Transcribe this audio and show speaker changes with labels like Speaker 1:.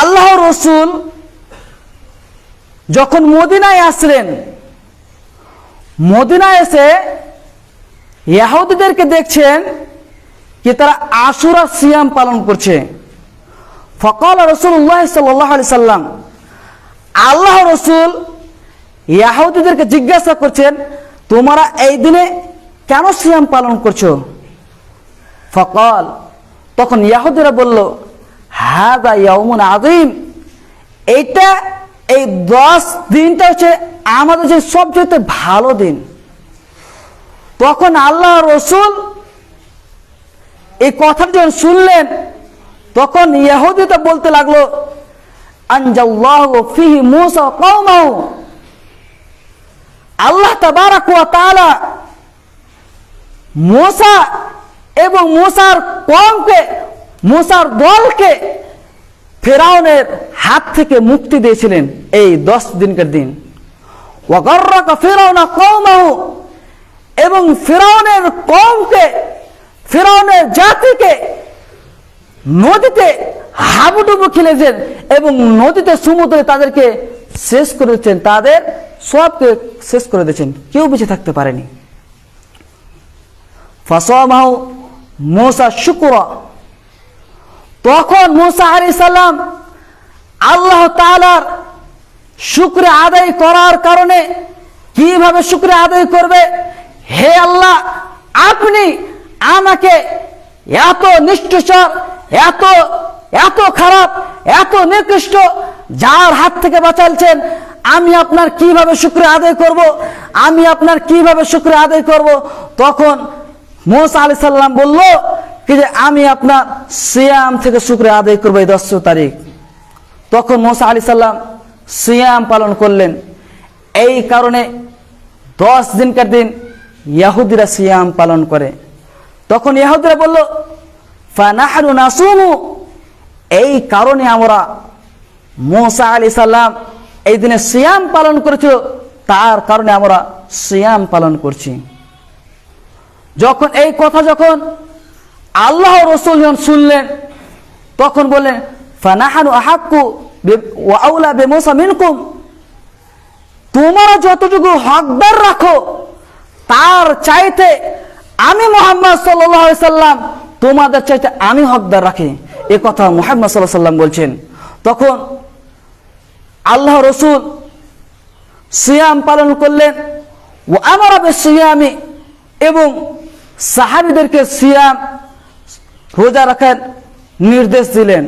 Speaker 1: আল্লাহ রসুল যখন মদিনায় আসলেন, মদিনায় এসে ইয়াহুদিদেরকে দেখছেন কি তারা আশুরা সিয়াম পালন করছে। ফকাল রসুল্লাহ সাল্লাহ আলি সাল্লাম, আল্লাহ রসুল ইয়াহুদিদেরকে জিজ্ঞাসা করছেন, তোমরা এই দিনে কেন সিয়াম পালন করছ? ফকল, তখন ইয়াহুদিরা বলল হাদা ইয়াউমুন আদিম এইটা এই দশ দিনটা হচ্ছে আমাদের যে সবচেয়ে ভালো দিন। তখন আল্লাহ রসুল এই কথাটা যখন শুনলেন, তখন ইয়াহুদিটা বলতে লাগল আল্লাহ তাআলা মোসা এবং মোসার কমকে মোসার দলকে ফেরাউনের হাত থেকে মুক্তি দিয়েছিলেন এই দশ দিনকার দিন। ফেরাউনা কওমাহু এবং ফেরাউনের কমকে ফেরাউনের জাতিকে নদীতে হাবুডুবু খেলেছেন এবং নদীতে সমুদ্রে তাদেরকে শেষ করে দিচ্ছেন তাদের সবকে শেষ করে দিয়েছেন। কেউ বেঁচে থাকতে পারেনি। ফসমাহু মোসা শুকুর তখন মোসা আলি সাল্লাম আল্লাহ তালার শুক্রে আদায় করার কারণে কীভাবে শুক্রে আদায় করবে? হে আল্লাহ, আপনি আমাকে এত নিষ্ঠুচর এত এত খারাপ, এত নিকৃষ্ট, যার হাত থেকে বাঁচালছেন, আমি আপনার কীভাবে শুক্রে আদায় করব? আমি আপনার কীভাবে শুক্রে আদায় করব? তখন মোসা আলি সাল্লাম বলল কি যে আমি আপনার সিয়াম থেকে শুক্রে আদায় করব এই দশ তারিখ। তখন মোসা আলি সাল্লাম সিয়াম পালন করলেন। এই কারণে দশ দিনকার দিন ইয়াহুদিরা সিয়াম পালন করে। তখন ইয়াহুদিরা বলল ফানাহারু নাসুমু। এই কারণে আমরা মোসা আলি সাল্লাম এই দিনে সিয়াম পালন করেছিল, তার কারণে আমরা সিয়াম পালন করছি। যখন এই কথা যখন আল্লাহ রসুল যখন শুনলেন, তখন বললেন, ফানাহানু আহাক্কু ওয়াউলা বে মোসা মিনকুম? তোমরা যতটুকু হকদার রাখো, তার চাইতে আমি মোহাম্মদ সাল্লাম, তোমাদের চাইতে আমি হকদার রাখি। এ কথা মোহাম্মদ সাল্লাহ সাল্লাম বলছেন। তখন আল্লাহ রসুল সিয়াম পালন করলেন ও আমার সিয়ামি, এবং সাহাবিদেরকে সিয়াম রোজা রাখার নির্দেশ দিলেন।